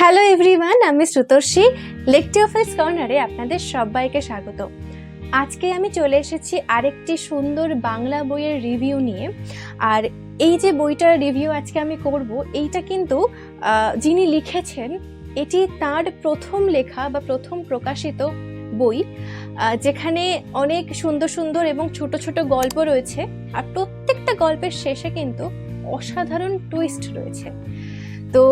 Hello everyone আমি শ্রুতর্ষী লেকটি office কর্নারে আপনাদের সবাইকে স্বাগত। আজকে আমি চলে এসেছি আরেকটি সুন্দর বাংলা বইয়ের রিভিউ নিয়ে। আর এই যে বইটার রিভিউ আজকে আমি করব, এইটা কিন্তু যিনি লিখেছেন, এটি তার প্রথম লেখা বা প্রথম প্রকাশিত বই যেখানে অনেক সুন্দর সুন্দর এবং ছোট ছোট গল্প রয়েছে। আর প্রত্যেকটা গল্পের শেষে কিন্তু অসাধারণ টুইস্ট রয়েছে। তো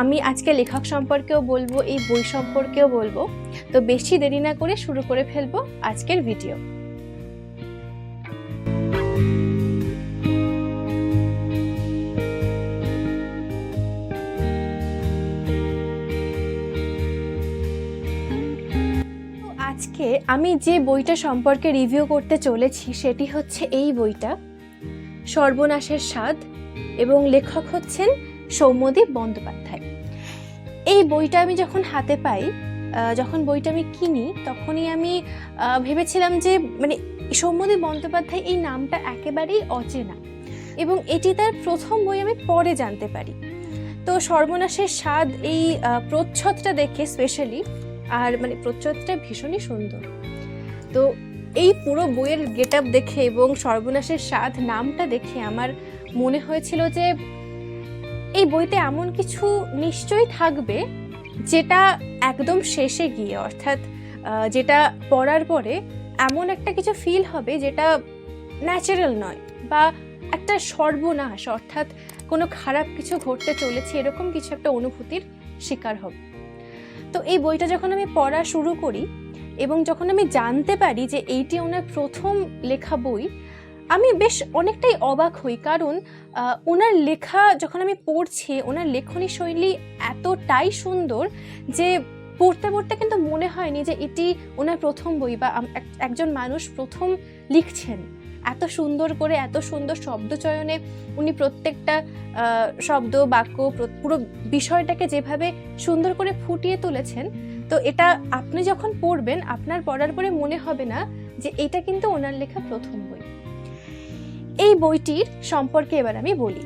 আমি আজকে লেখক সম্পর্কেও বলব, এই বই সম্পর্কেও বলব। তো বেশি দেরি না করে শুরু করে ফেলব আজকের ভিডিও। আজকে আমি যে বইটা সম্পর্কে রিভিউ করতে চলেছি সেটি হচ্ছে এই বইটা। সর্বনাশের স্বাদ এবং লেখক হচ্ছেন সৌম্যদীপ বন্দ্যোপাধ্যায়। এই বইটা আমি যখন হাতে পাই যখন বইটা আমি কিনি, তখনই আমি ভেবেছিলাম যে মানে সৌম্যদীপ বন্দ্যোপাধ্যায় এই নামটা একেবারেই অচেনা এবং এটি তার প্রথম বই আমি পরে জানতে পারি। তো সর্বনাশের স্বাদ এই প্রচ্ছদটা দেখে স্পেশালি আর মানে প্রচ্ছদটা ভীষণই সুন্দর। তো এই পুরো বইয়ের গেট দেখে এবং সর্বনাশের স্বাদ নামটা দেখে আমার মনে হয়েছিল যে এই বইতে এমন কিছু নিশ্চয়ই থাকবে যেটা একদম শেষে গিয়ে, অর্থাৎ যেটা পড়ার পরে এমন একটা কিছু ফিল হবে যেটা ন্যাচারাল নয় বা একটা সর্বনাশ, অর্থাৎ কোনো খারাপ কিছু ঘটতে চলেছে, এরকম কিছু একটা অনুভূতির শিকার হবে। তো এই বইটা যখন আমি পড়া শুরু করি এবং যখন আমি জানতে পারি যে এইটি ওনার প্রথম লেখা বই আমি বেশ অনেকটাই অবাক হই, কারণ ওনার লেখা যখন আমি পড়ছি, ওনার লেখনী শৈলী এতটাই সুন্দর যে পড়তে পড়তে কিন্তু মনে হয়নি যে এটি ওনার প্রথম বই বা একজন মানুষ প্রথম লিখছেন। এত সুন্দর করে, এত সুন্দর শব্দচয়নে উনি প্রত্যেকটা শব্দ, বাক্য পুরো বিষয়টাকে যেভাবে সুন্দর করে ফুটিয়ে তুলেছেন, তো এটা আপনি যখন পড়বেন, আপনার পড়ার পরে মনে হবে না যে এটা কিন্তু ওনার লেখা প্রথম বই। এই বইটির সম্পর্কে এবার আমি বলি।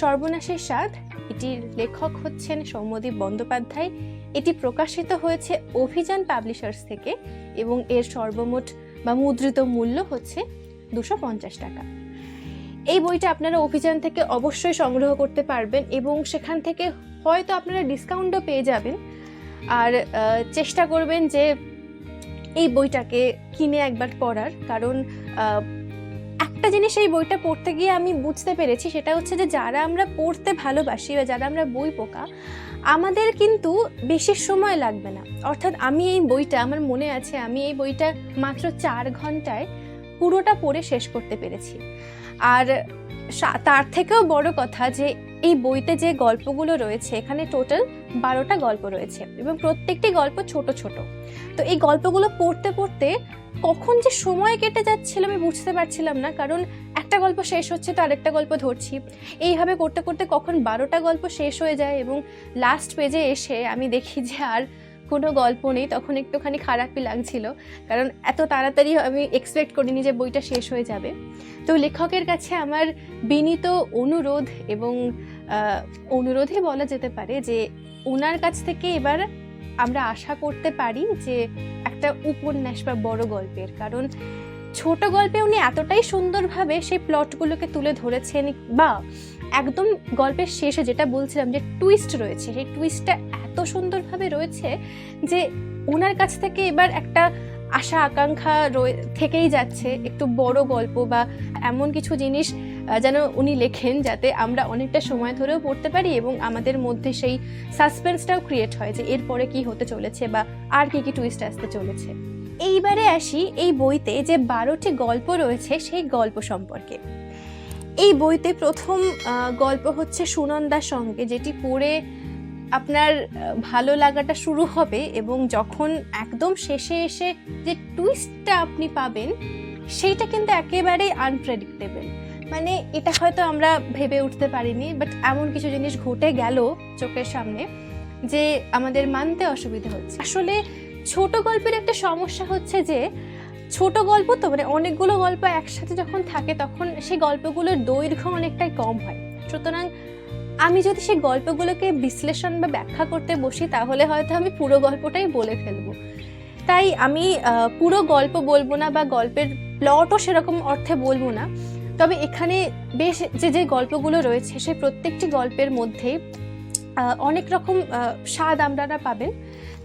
সর্বনাশের স্বাদ, এটির লেখক হচ্ছেন সৌম্যদীপ বন্দ্যোপাধ্যায়। এটি প্রকাশিত হয়েছে অভিযান পাবলিশার্স থেকে এবং এর সর্বমোট বা মুদ্রিত মূল্য হচ্ছে দুশো পঞ্চাশ টাকা। এই বইটা আপনারা অভিযান থেকে অবশ্যই সংগ্রহ করতে পারবেন এবং সেখান থেকে হয়তো আপনারা ডিসকাউন্টও পেয়ে যাবেন। আর চেষ্টা করবেন যে এই বইটাকে কিনে একবার পড়ার। কারণ একটা জিনিস এই বইটা পড়তে গিয়ে আমি বুঝতে পেরেছি, সেটা হচ্ছে যে যারা আমরা পড়তে ভালোবাসি বা যারা আমরা বই পোকা, আমাদের কিন্তু বেশি সময় লাগবে না। অর্থাৎ আমি এই বইটা, আমার মনে আছে, আমি এই বইটা মাত্র চার ঘন্টায় পুরোটা পড়ে শেষ করতে পেরেছি। আর তার থেকেও বড় কথা যে এই বইতে যে গল্পগুলো রয়েছে, এখানে টোটাল বারোটা গল্প রয়েছে এবং প্রত্যেকটি গল্প ছোট ছোট। তো এই গল্পগুলো পড়তে পড়তে কখন যে সময় কেটে যাচ্ছিল আমি বুঝতে পারছিলাম না, কারণ একটা গল্প শেষ হচ্ছে তো আরেকটা গল্প ধরছি। এইভাবে করতে করতে কখন বারোটা গল্প শেষ হয়ে যায় এবং লাস্ট পেজে এসে আমি দেখি যে আর কোনো গল্প নেই তখন একটুখানি খারাপই লাগছিল। কারণ এত তাড়াতাড়ি আমি এক্সপেক্ট করিনি যে বইটা শেষ হয়ে যাবে। তো লেখকের কাছে আমার বিনীত অনুরোধ এবং আহ, অনুরোধই বলা যেতে পারে যে ওনার কাছ থেকে এবার আমরা আশা করতে পারি যে একটা উপন্যাস বা বড় গল্পের। কারণ ছোট গল্পে উনি এতটাই সুন্দরভাবে সেই প্লটগুলোকে তুলে ধরেছেন বা একদম গল্পের শেষে যেটা বলছিলাম যে টুইস্ট রয়েছে, সেই টুইস্টটা এত সুন্দরভাবে রয়েছে যে ওনার কাছ থেকে এবার একটা আশা, আকাঙ্ক্ষা থেকেই যাচ্ছে একটু বড় গল্প বা এমন কিছু জিনিস যেন উনি লেখেন যাতে আমরা অনেকটা সময় ধরেও পড়তে পারি এবং আমাদের মধ্যে সেই সাসপেন্সটাও ক্রিয়েট হয় যে এরপরে কি হতে চলেছে বা আর কি কি টুইস্ট আসতে চলেছে। এইবারে আসি এই বইতে যে বারোটি গল্প রয়েছে সেই গল্প সম্পর্কে। এই বইতে প্রথম গল্প হচ্ছে সুনন্দার সঙ্গে, যেটি পড়ে আপনার ভালো লাগাটা শুরু হবে এবং যখন একদম শেষে এসে যে টুইস্টটা আপনি পাবেন, সেইটা কিন্তু একেবারেই আনপ্রেডিক্টেবল মানে এটা হয়তো আমরা ভেবে উঠতে পারিনি বাট এমন কিছু জিনিস ঘটে গেল চোখের সামনে যে আমাদের মানতে অসুবিধা হচ্ছে। আসলে ছোট গল্পের একটা সমস্যা হচ্ছে যে ছোট গল্প তো মানে অনেকগুলো গল্প একসাথে যখন থাকে তখন সেই গল্পগুলোর দৈর্ঘ্য অনেকটাই কম হয়। সুতরাং আমি যদি সেই গল্পগুলোকে বিশ্লেষণ বা ব্যাখ্যা করতে বসি, তাহলে হয়তো আমি পুরো গল্পটাই বলে ফেলব। তাই আমি পুরো গল্প বলব না বা গল্পের প্লটও সেরকম অর্থে বলব না। তবে এখানে বেশ যে যে গল্পগুলো রয়েছে, সেই প্রত্যেকটি গল্পের মধ্যে অনেক রকম স্বাদ আপনারা পাবেন।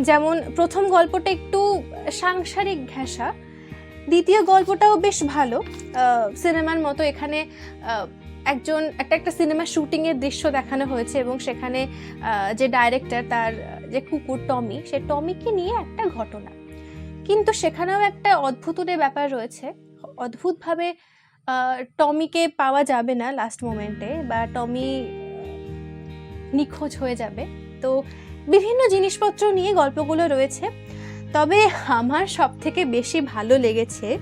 যেমন প্রথম গল্পটা একটু সাংসারিক ঘেঁষা দ্বিতীয় গল্পটাও বেশ ভালো। সিনেমার মতো এখানে একজন, একটা একটা সিনেমা শুটিংয়ের দৃশ্য দেখানো হয়েছে এবং সেখানে যে ডাইরেক্টর তার, যে কুকুর টমি, সে টমিকে নিয়ে একটা ঘটনা। কিন্তু সেখানেও একটা অদ্ভুতুরের ব্যাপার রয়েছে। অদ্ভুতভাবে টমিকে পাওয়া যাবে না লাস্ট মোমেন্টে বা টমি নিখোঁজ হয়ে যাবে। তো বিভিন্ন জিনিসপত্র নিয়ে গল্পগুলো রয়েছে। তবে আমার সব থেকে বেশি ভালো লেগেছে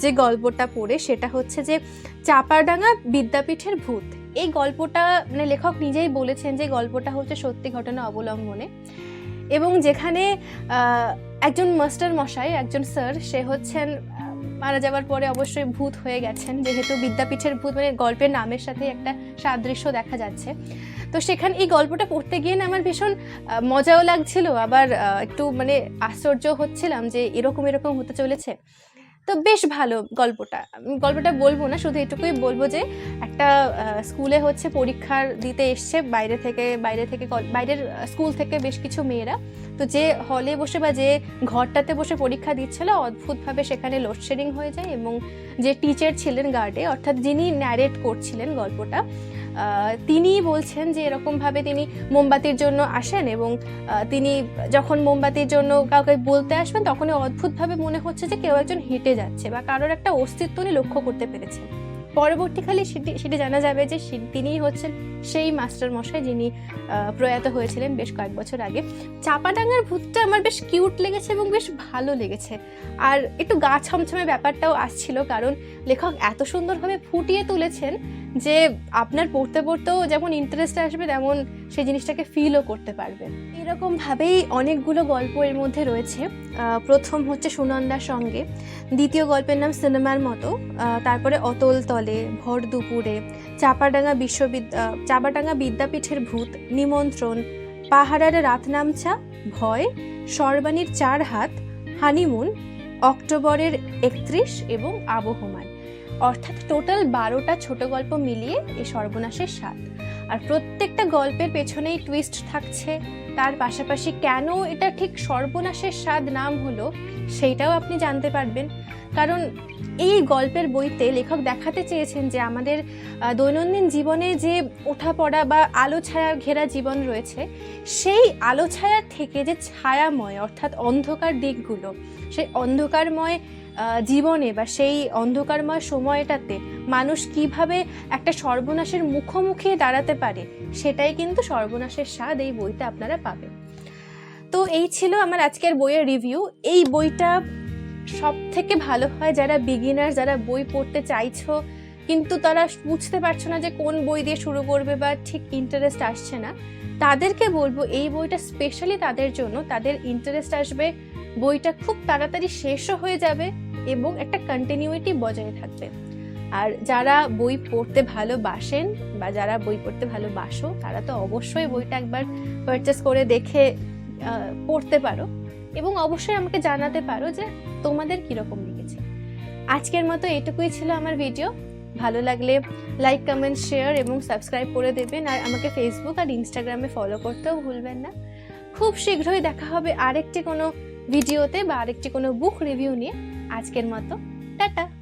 যে গল্পটা পড়ে সেটা হচ্ছে যে চাপাডাঙ্গা বিদ্যাপীঠের ভূত। এই গল্পটা মানে লেখক নিজেই বলেছেন যে গল্পটা হচ্ছে সত্যি ঘটনা অবলম্বনে। এবং যেখানে একজন মাস্টার মশাই একজন স্যার, সে হচ্ছেন মারা যাওয়ার পরে অবশ্যই ভূত হয়ে গেছেন। যেহেতু বিদ্যাপীঠের ভূত মানে গল্পের নামের সাথে একটা সাদৃশ্য দেখা যাচ্ছে। তো সেখানে, এই গল্পটা পড়তে গিয়ে না আমার ভীষণ মজাও লাগছিল। আবার একটু মানে আশ্চর্য হচ্ছিলাম যে এরকম এরকম হতে চলেছে। তো বেশ ভালো গল্পটা। গল্পটা বলব না, শুধু এটুকুই বলব যে একটা স্কুলে হচ্ছে পরীক্ষার দিতে এসছে বাইরে থেকে বাইরে থেকে বাইরের স্কুল থেকে বেশ কিছু মেয়েরা। তো যে হলে বসে বা যে ঘরটাতে বসে পরীক্ষা দিচ্ছিল, অদ্ভুতভাবে সেখানে লোডশেডিং হয়ে যায় এবং যে টিচার ছিলেন গার্ডে, অর্থাৎ যিনি ন্যারেট করছিলেন গল্পটা তিনিই বলছেন যে এরকমভাবে তিনি মোমবাতির জন্য আসেন এবং তিনি যখন মোমবাতির জন্য কাউকে বলতে আসবেন, তখনই অদ্ভুতভাবে মনে হচ্ছে যে কেউ একজন হেঁটে যাচ্ছে বা কারোর একটা অস্তিত্ব উনি লক্ষ্য করতে পেরেছেন। পরবর্তীকালে সেটি জানা যাবে যে তিনিই হচ্ছেন সেই মাস্টার মশাই যিনি প্রয়াত হয়েছিলেন বেশ কয়েক বছর আগে। চাপাডাঙ্গার ভূতটা আমার বেশ কিউট লেগেছে এবং বেশ ভালো লেগেছে। আর একটু গা ছমছমে ব্যাপারটাও আসছিল কারণ লেখক এত সুন্দরভাবে ফুটিয়ে তুলেছেন যে আপনার পড়তে পড়তেও যেমন ইন্টারেস্ট আসবে, তেমন সেই জিনিসটাকে ফিলও করতে পারবেন এরকমভাবেই অনেকগুলো গল্প এর মধ্যে রয়েছে। প্রথম হচ্ছে সুনন্দার সঙ্গে। দ্বিতীয় গল্পের নাম সিনেমার মতো। তারপরে অতল তলে, ভর দুপুরে, চাপাডাঙ্গা বিশ্ববিদ্যা চাপাডাঙ্গা বিদ্যাপীঠের ভূত, নিমন্ত্রণ পাহাড়ের রাত নামছা ভয় সর্বাণীর চার হাত, হানিমুন, অক্টোবরের একত্রিশ এবং আবহমান। অর্থাৎ টোটাল বারোটা ছোট গল্প মিলিয়ে এই সর্বনাশের স্বাদ। আর প্রত্যেকটা গল্পের পেছনেই টুইস্ট থাকছে। তার পাশাপাশি কেন এটা ঠিক সর্বনাশের স্বাদ নাম হলো, সেইটাও আপনি জানতে পারবেন। কারণ এই গল্পের বইতে লেখক দেখাতে চেয়েছেন যে আমাদের দৈনন্দিন জীবনে যে ওঠাপড়া বা আলো ছায়া ঘেরা জীবন রয়েছে, সেই আলো ছায়ার থেকে যে ছায়াময় অর্থাৎ অন্ধকার দিকগুলো, সেই অন্ধকারময় জীবনে বা সেই অন্ধকারময় সময়টাতে মানুষ কীভাবে একটা সর্বনাশের মুখোমুখি দাঁড়াতে পারে, সেটাই কিন্তু সর্বনাশের স্বাদ এই বইতে আপনারা পাবেন। তো এই ছিল আমার আজকের বইয়ের রিভিউ এই বইটা সব থেকে ভালো হয় যারা বিগিনার যারা বই পড়তে চাইছো, কিন্তু তারা বুঝতে পারছ না যে কোন বই দিয়ে শুরু করবে বা ঠিক ইন্টারেস্ট আসছে না, তাদেরকে বলব এই বইটা স্পেশালি তাদের জন্য, তাদের ইন্টারেস্ট আসবে, বইটা খুব তাড়াতাড়ি শেষও হয়ে যাবে এবং একটা কন্টিনিউইটি বজায় থাকবে। আর যারা বই পড়তে ভালোবাসেন বা যারা বই পড়তে ভালোবাসো, তারা তো অবশ্যই বইটা একবার পারচেস করে দেখে পড়তে পারো এবং অবশ্যই আমাকে জানাতে পারো যে তোমাদের কীরকম লেগেছে। আজকের মতো এটুকুই ছিল আমার ভিডিও ভালো লাগলে লাইক কমেন্ট শেয়ার এবং সাবস্ক্রাইব করে দেবেন। আর আমাকে ফেসবুক আর ইনস্টাগ্রামে ফলো করতেও ভুলবেন না। খুব শীঘ্রই দেখা হবে আরেকটি কোনো ভিডিওতে বা আরেকটি কোনো বুক রিভিউ নিয়ে। আজকের মতো টাটা।